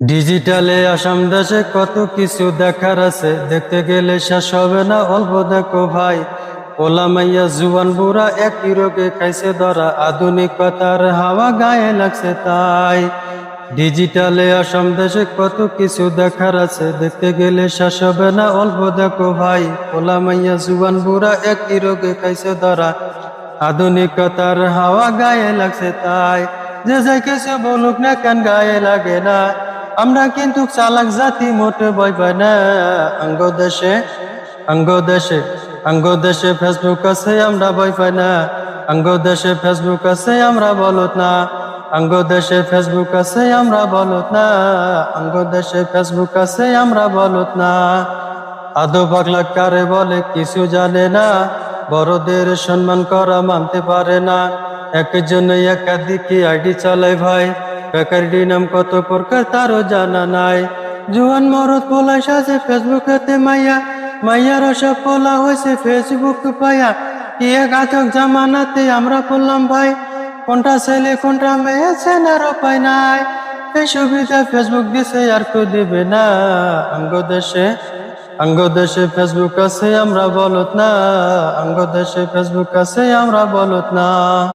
ডিজিটালে আসাম দেশে কত কিছু দেখার আছে? দেখতে গেলে শেষ হবে না, অল্প দেখো ভাই। ওলা মাইয়া জুয়ান বুড়া একই রোগে খাইছে ধরা, আধুনিকতার হাওয়া গায়ে লাগছে তাই। ডিজিটালে আসাম দেশে কত কিছু দেখার আছে? দেখতে গেলে শেষ হবে না, অল্প দেখো ভাই। ওলা মাইয়া জুয়ান বুড়া একই রোগে খাইছে ধরা, আধুনিকতার হাওয়া গায়ে লাগছে তাই। যে যাই কিছু বলুক না কেন গায়ে লাগে না। আমরা কিন্তু চালাক জাতি মোটে পাই না আঙ্গ দেশে আঙ্গ দেশে আঙ্গ দেশে ফেসবুক আছে, আমরা পাই না আঙ্গ দেশে ফেসবুক আছে, আমরা বলত না। আঙ্গ দেশে ফেসবুক আছে, আমরা বলত না। আঙ্গ দেশে ফেসবুক আছে, আমরা বলত না। আদো পাগলা কারে বলে, কিছু জানে না। বড়দের সম্মান করা মানতে পারে না। একজন একাধিকে আইডি চালায় ভাই। বেকারি নাম কত প্রকার তারও জানা নাই। জুয়ান মরদ পোলা সাজে ফেসবুকেতে মাইয়া, মাইয়ার সব পোলা হয়েছে ফেসবুক পাইয়া। কি এক আচক জামানাতে আমরা বললাম, ভাই, কোনটা ছেলে কোনটা মেয়ে ছেলের পাই নাই? এই সুবিধা ফেসবুক দিছে, আর কেউ দিবে না। আঙ্গ দেশে আঙ্গ দেশে ফেসবুক আছে, আমরা বলত না। আঙ্গ দেশে ফেসবুক আছে, আমরা বলত না।